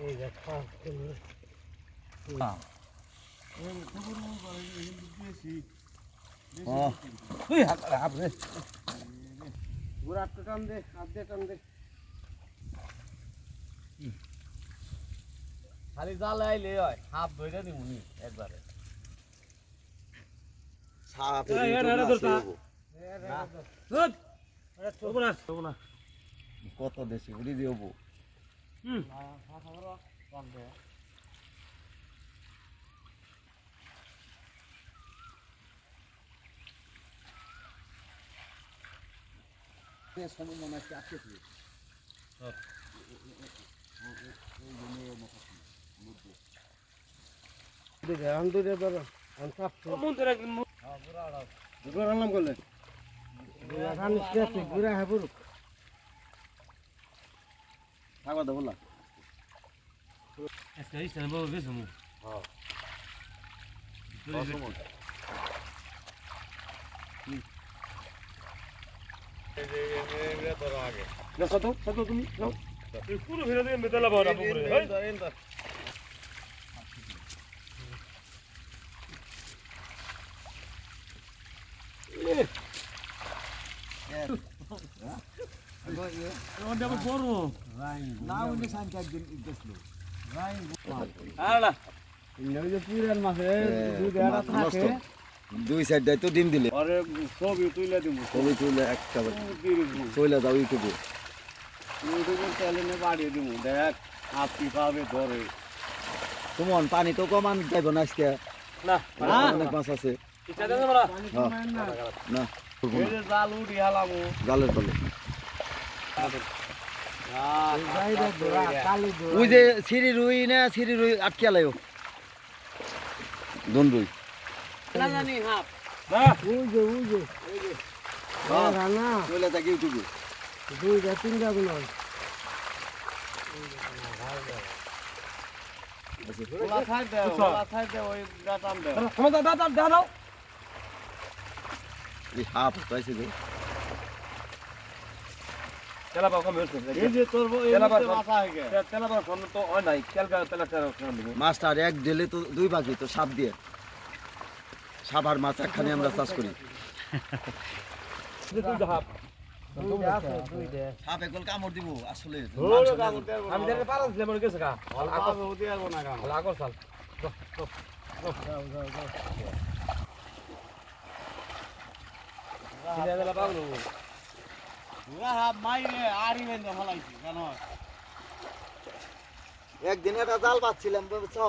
এই টান দে হাত দিয়ে টান দে খালি জাল আইলে হয় হাফ ধইরা দিমুনি একবারে সাপ এই, এর, এর, ধরতা। ধুত। আরে থবো না, থবো না। কত দেশি উড়ি দিও হুম। ও, মন একদিন মন- ঘোরা হ্যাঁ থাকবা দেবো না আজকে ইস্তানে বাবু গেছে। মু। তোর এই যে- দেখো তো দেখো তুমি পুরো ফিরে দিয়ে মেতালা বাবা পুকুরে, এই। ওটা আবার বড়। আর না। ওই যে পুরান মাছে দুই সাইড তো ডিম দিলে। সবই তুইলা দিমু ছবি তুলে একটা চলে যাও ইউটিউবে। ইউটিউবে চ্যানেলে বাড়িয়ে দিমু দেখ কি পাবে ধরে। সুমন পানি তো কমান যাইব না আজকে। না, অনেক মাছ আছে। না। না করব এই না। যে জাল উঠি জালের তলে। ওই যে সিঁড়ি রুই না সিঁড়ি রুই আটকে আলাইও দন রুই। দাদা দাদা দাও। এই হাফ। এই যে তোর এই তেলা বার যে মাথা গেছে তে- তেলা বাবা ফোন তো নাই। তেলকা তেলা তেলা ফোন দিব। মাছটা আর এক ডেলে তো দুই বাকি তো সাপ দিয়ে সাপ আর মাছ একখানে আমরা চাষ করি সাপ একল কামড় দিব আসলে আমি পারা দিলে মনে গেছে গা। আগর সাল। পাবো না। ওরা হাফ মাইরে ফলাইছি কেন একদিন একটা জাল পাচ্ছিলাম